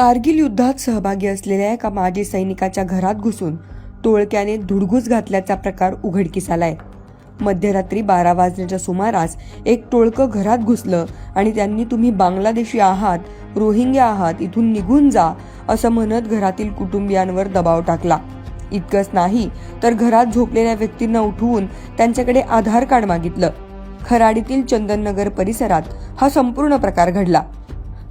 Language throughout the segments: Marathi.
कारगिल युद्धात सहभागी असलेल्या एका माजी सैनिकाच्या घरात घुसून टोळक्याने धुडगूस घातल्याचा प्रकार उघडकीस आलाय. मध्यरात्री बारा वाजण्याच्या सुमारास एक टोळकं घरात घुसलं आणि त्यांनी तुम्ही बांगलादेशी आहात रोहिंग्या आहात इथून निघून जा असं म्हणत घरातील कुटुंबियांवर दबाव टाकला. इतकंच नाही तर घरात झोपलेल्या व्यक्तींना उठवून त्यांच्याकडे आधार कार्ड मागितलं. खराडीतील चंदननगर परिसरात हा संपूर्ण प्रकार घडला.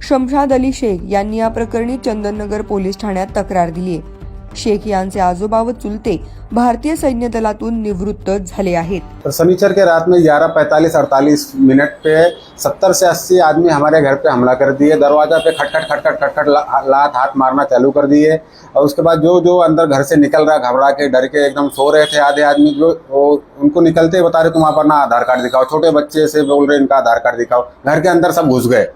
शमशाद अली शेख यांनी या प्रकरणी चंदननगर पोलीस ठाण्यात तक्रार दिली आहे शेख यांचे आजोबा व चुलते भारतीय सैन्य दलातून निवृत्त झाले आहेत. शनिचर के रात में ग्यारह पैंतालीस अड़तालीस मिनट पे सत्तर से अस्सी आदमी हमारे घर पे हमला कर दिए। दरवाज़ा पे खटखट खटखट खटखट लात हाथ मारना चालू कर दिए। और उसके बाद जो जो अंदर घर से निकल रहा, घबरा के, डर के, एकदम सो रहे थे आधे आदमी, जो, वो उनको निकलते बता रहे, तुम अपना आधार कार्ड दिखाओ, छोटे बच्चे से बोल रहे इनका आधार कार्ड दिखाओ। घर के अंदर सब घुस गए।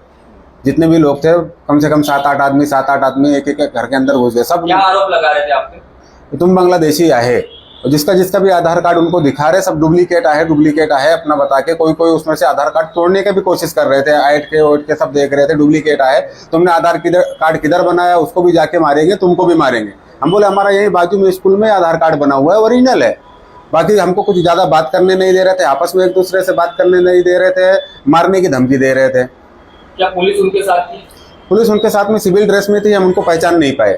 जितने भी लोग थे कम से कम सात आठ आदमी सात आठ आदमी एक एक घर के अंदर घुस गए। सब क्या आरोप लगा रहे थे आपके? तुम बांग्लादेशी आहे और जिसका जिसका भी आधार कार्ड उनको दिखा रहे सब डुप्लीकेट आहे डुप्लीकेट आहे अपना बता के कोई कोई उसमें से आधार कार्ड तोड़ने की भी कोशिश कर रहे थे आइट के ओट के सब देख रहे थे डुप्लीकेट आहे तुमने आधार किधर कार्ड किधर बनाया उसको भी जाके मारेंगे तुमको भी मारेंगे। हम बोले हमारा यही बाजू में स्कूल में आधार कार्ड बना हुआ है ओरिजिनल है। बाकी हमको कुछ ज़्यादा बात करने नहीं दे रहे थे आपस में एक दूसरे से बात करने नहीं दे रहे थे मारने की धमकी दे रहे थे। क्या पुलिस उनके साथ थी? पुलिस उनके साथ में सिविल ड्रेस में थी हम उनको पहचान नहीं पाए।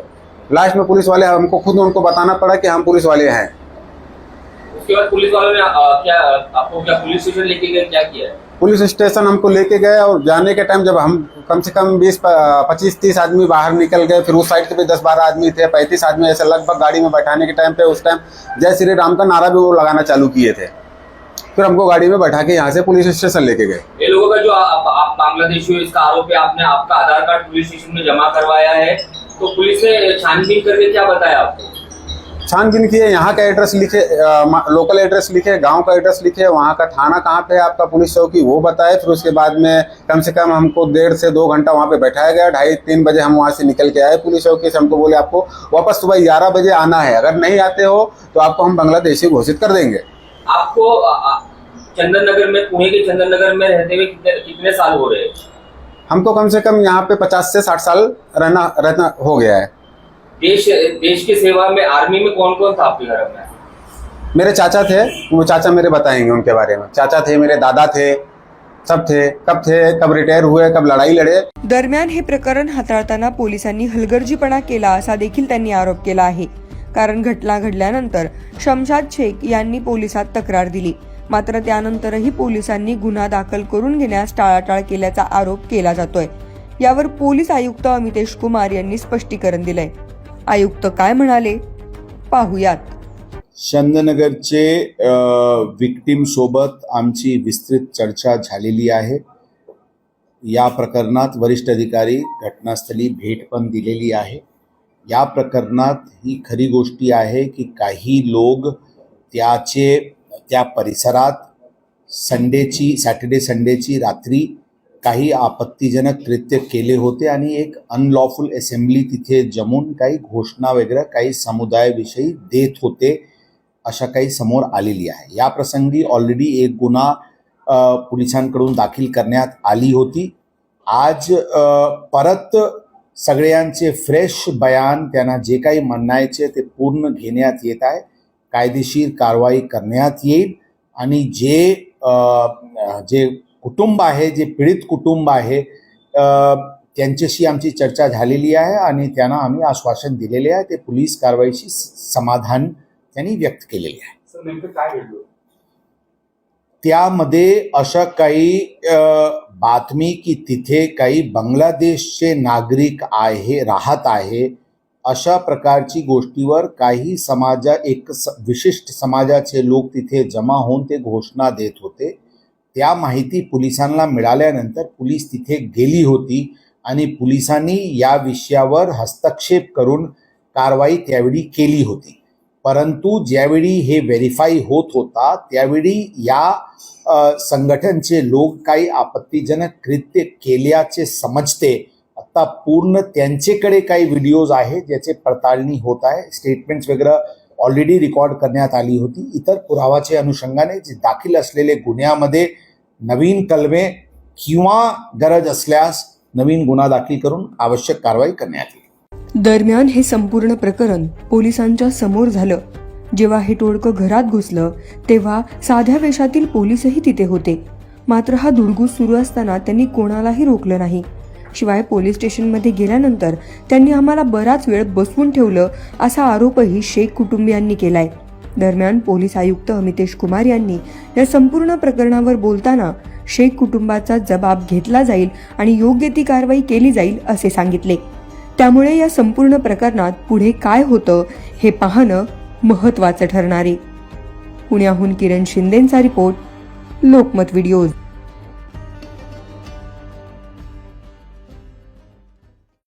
लास्ट में पुलिस वाले हमको खुद उनको बताना पड़ा कि हम पुलिस वाले हैं। उसके बाद पुलिस वालों ने क्या आपको क्या पुलिस स्टेशन लेके गए क्या किया? पुलिस स्टेशन हमको लेके गए और जाने के टाइम जब हम कम से कम बीस पच्चीस तीस आदमी बाहर निकल गए फिर उस साइड के भी दस बारह आदमी थे पैंतीस आदमी ऐसे लगभग गाड़ी में बैठाने के टाइम पे उस टाइम जय श्री राम का नारा भी वो लगाना चालू किए थे। फिर हमको गाड़ी में बैठा के यहाँ से पुलिस स्टेशन लेके गए। ये लोगों का जो आप, आप बांग्लादेशी हो इसका आरोप है आपने आपका आधार कार्ड पुलिस स्टेशन में जमा करवाया है। तो पुलिस ने छानबीन करके क्या बताया आपको? छानबीन किए यहाँ का एड्रेस लिखे मा- लोकल एड्रेस लिखे गाँव का एड्रेस लिखे वहाँ का थाना कहाँ पे है आपका पुलिस चौकी वो बताए। फिर उसके बाद में कम से कम हमको डेढ़ से दो घंटा वहाँ पे बैठाया गया। ढाई तीन बजे हम वहाँ से निकल के आए पुलिस चौकी से। हमको बोले आपको वापस सुबह ग्यारह बजे आना है। अगर नहीं आते हो तो आपको हम बांग्लादेशी घोषित कर देंगे। आपको चंदन नगर में पुणे के चंदन नगर में रहते हुए कितने कितने साल हो रहे हैं? हमको कम से कम यहाँ पे पचास से साठ साल रहना रहना हो गया है। देश देश की सेवा में आर्मी में कौन कौन था आपके घर में? मेरे चाचा थे वो चाचा मेरे बताएँगे उनके बारे में। चाचा थे मेरे दादा थे सब थे। कब थे कब रिटायर हुए कब लड़ाई लड़े। दरम्यान हे प्रकरण हाताळताना पोलिसांनी हलगर्जीपणा केला असा देखील त्यांनी आरोप केला आहे. कारण घटना घडल्यानंतर शमशाद शेख यांनी पोलिसात तक्रार दिली. मात्र त्यानंतरही पोलिसांनी गुन्हा दाखल करून घेण्यास टाळाटाळ केल्याचा आरोप केला जातोय. यावर पोलीस आयुक्त अमितेश कुमार यांनी स्पष्टीकरण दिलंय. आयुक्त काय म्हणाले? पाहुयात. चंदनगरचे विक्टीम सोबत आमची विस्तृत चर्चा झालेली आहे. या प्रकरणात वरिष्ठ अधिकारी घटनास्थळी भेट पण दिलेली आहे. या प्रकरणात ही खरी गोष्टी आहे की काही लोक त्याचे त्या परिसरात संडेची सॅटर्डे संडेची रात्री काही आपत्तीजनक कृत्य केले होते आणि एक अनलॉफुल असेंब्ली तिथे जमून काही घोषणा वगैरे काही समुदायाविषयी देत होते अशा काही समोर आलेली आहे. या प्रसंगी ऑलरेडी एक गुन्हा पोलिसांकडून दाखल करण्यात आली होती. आज परत सगळ्यांचे फ्रेश बयान त्यांना जे काही म्हणायचे ते पूर्ण घेण्यात येत आहे. कायदेशीर कारवाई करण्यात येईल. आणि जे जे कुटुंब आहे जे पीडित कुटुंब आहे त्यांच्याशी आमची चर्चा झालेली आहे आणि त्यांना आम्ही आश्वासन दिलेले आहे. ते पोलीस कारवाईशी स- समाधान त्यांनी व्यक्त केलेले आहे. त्यामध्ये अशा काही बातमी की तिथे काही बांगलादेशचे नागरिक आहे राहत आहे अशा प्रकारची गोष्टीवर काही समाजा एक स- विशिष्ट समाजाचे लोक तिथे जमा होऊन ते घोषणा देत होते. त्या माहिती पोलिसांना मिळाल्यानंतर पोलीस तिथे गेली होती आणि पोलिसांनी या विषयावर हस्तक्षेप करून कारवाई त्यावेळी केली होती. परंतु ज्यावेळी हे व्हेरीफाय होत होता त्यावेळी या संघटनचे लोक काही आपत्तीजनक कृत्य केल्याचे समजते. आता पूर्ण त्यांचेकडे काही व्हिडिओज आहेत ज्याचे पडताळणी होत आहे. स्टेटमेंट्स वगैरे ऑलरेडी रेकॉर्ड करण्यात आली होती. इतर पुरावाच्या अनुषंगाने जे दाखल असलेले गुन्ह्यामध्ये नवीन कलमे किंवा गरज असल्यास नवीन गुन्हा दाखल करून आवश्यक कारवाई करण्यात येईल. दरम्यान हे संपूर्ण प्रकरण पोलिसांच्या समोर झालं. जेव्हा हे टोळकं घरात घुसलं तेव्हा साध्या वेशातील पोलीसही तिथे होते. मात्र हा धुडगूस सुरू असताना त्यांनी कोणालाही रोखलं नाही. शिवाय पोलीस स्टेशनमध्ये गेल्यानंतर त्यांनी आम्हाला बराच वेळ बसवून ठेवलं असा आरोपही शेख कुटुंबियांनी केलाय. दरम्यान पोलीस आयुक्त अमितेश कुमार यांनी या संपूर्ण प्रकरणावर बोलताना शेख कुटुंबाचा जबाब घेतला जाईल आणि योग्य ती कारवाई केली जाईल असे सांगितले. त्यामुळे या संपूर्ण प्रकरणात पुढे काय होतं हे पाहणं महत्त्वाचं ठरणार आहे. पुण्याहून किरण शिंदेचा रिपोर्ट लोकमत व्हिडिओज.